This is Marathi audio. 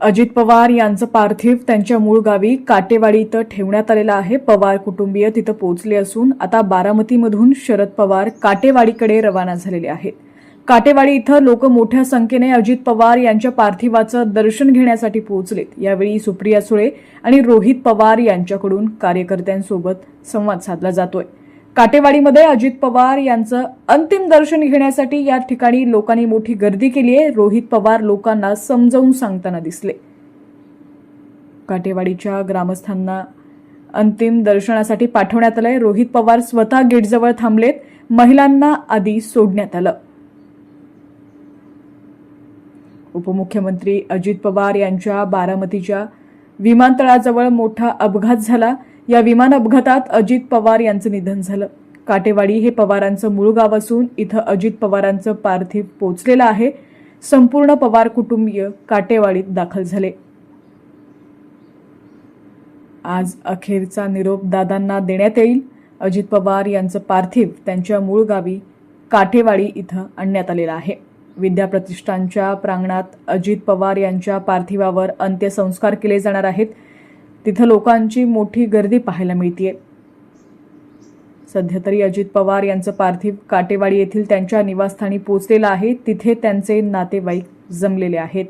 अजित पवार यांचं पार्थिव त्यांच्या मूळ गावी काटेवाडी इथं ठेवण्यात आलेलं आहे. पवार कुटुंबीय तिथं पोहोचले असून आता बारामतीमधून शरद पवार काटेवाडीकडे रवाना झालेले आहेत. काटेवाडी इथं लोक मोठ्या संख्येने अजित पवार यांच्या पार्थिवाचं दर्शन घेण्यासाठी पोहोचलेत. यावेळी सुप्रिया सुळे आणि रोहित पवार यांच्याकडून कार्यकर्त्यांसोबत संवाद साधला जातोय. काटेवाडीमध्ये अजित पवार यांचं अंतिम दर्शन घेण्यासाठी या ठिकाणी लोकांनी मोठी गर्दी केली आहे. रोहित पवार लोकांना समजावून सांगताना दिसले. काटेवाडीच्या ग्रामस्थांना अंतिम दर्शनासाठी पाठवण्यात आलंय. रोहित पवार स्वतः गेटजवळ थांबलेत. महिलांना आधी सोडण्यात आलं. उपमुख्यमंत्री अजित पवार यांच्या बारामतीच्या विमानतळाजवळ मोठा अपघात झाला. या विमान अपघातात अजित पवार यांचं निधन झालं. काटेवाडी हे पवारांचं मूळ गाव असून इथं अजित पवारांचं पार्थिव पोचलेलं आहे. संपूर्ण पवार कुटुंबीय काटेवाडीत दाखल झाले. आज अखेरचा निरोप दादांना देण्यात येईल. अजित पवार यांचं पार्थिव त्यांच्या मूळ गावी काठेवाडी इथं आणण्यात आलेलं आहे. विद्याप्रतिष्ठानच्या प्रांगणात अजित पवार यांच्या पार्थिवावर अंत्यसंस्कार केले जाणार आहेत. तिथं लोकांची मोठी गर्दी पाहायला मिळतीये. सध्या तरी अजित पवार यांचं पार्थिव काटेवाडी येथील त्यांच्या निवासस्थानी पोचलेलं आहे. तिथे त्यांचे नातेवाईक जमलेले आहेत.